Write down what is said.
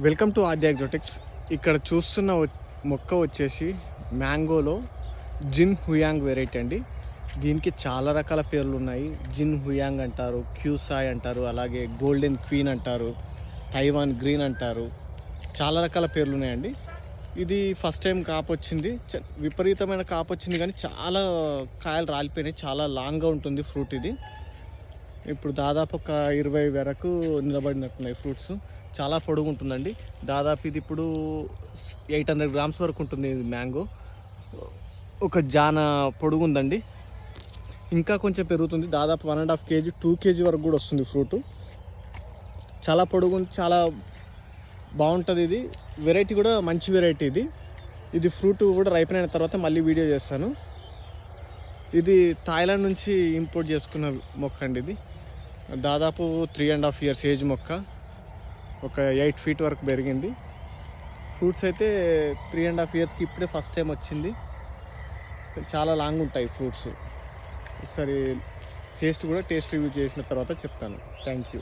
Welcome to ఆద్య ఎగ్జోటిక్స్ ఇక్కడ చూస్తున్న మొక్క వచ్చేసి మ్యాంగోలో జిన్ హుయాంగ్ వెరైటీ అండి. దీనికి చాలా రకాల పేర్లు ఉన్నాయి. జిన్ హుయాంగ్ అంటారు క్యూసాయ్ అంటారు అలాగే గోల్డెన్ క్వీన్ అంటారు తైవాన్ గ్రీన్ అంటారు. చాలా రకాల పేర్లు ఉన్నాయండి. ఇది ఫస్ట్ టైం కాపు వచ్చింది. చ- విపరీతమైన కాపు వచ్చింది కానీ చాలా కాయలు రాలిపోయినాయి. చాలా లాంగ్గా ఉంటుంది ఫ్రూట్ ఇది. ఇప్పుడు దాదాపు ఒక ఇరవై వరకు నిలబడినట్టున్నాయి ఫ్రూట్స్. చాలా పొడుగు ఉంటుందండి దాదాపు ఇది ఇప్పుడు ఎయిట్ హండ్రెడ్ గ్రామ్స్ వరకు ఉంటుంది ఇది మ్యాంగో. ఒక జాన పొడుగు ఉందండి ఇంకా కొంచెం పెరుగుతుంది. దాదాపు one and half kg two kg వరకు కూడా వస్తుంది ఫ్రూట్. చాలా పొడుగు చాలా బాగుంటుంది ఇది. వెరైటీ కూడా మంచి వెరైటీ ఇది. ఇది ఫ్రూట్ కూడా రైపెన్ అయిన తర్వాత మళ్ళీ వీడియో చేస్తాను. ఇది థాయిలాండ్ నుంచి ఇంపోర్ట్ చేసుకున్న మొక్క అండి ఇది. దాదాపు three and half years age మొక్క. ఒక ఎయిట్ ఫీట్ వరకు పెరిగింది. ఫ్రూట్స్ అయితే త్రీ అండ్ హాఫ్ ఇయర్స్కి ఇప్పుడే ఫస్ట్ టైం వచ్చింది. చాలా లాంగ్ ఉంటాయి ఫ్రూట్స్ ఒకసారి టేస్ట్ కూడా టేస్ట్ రివ్యూ చేసిన తర్వాత చెప్తాను. Thank you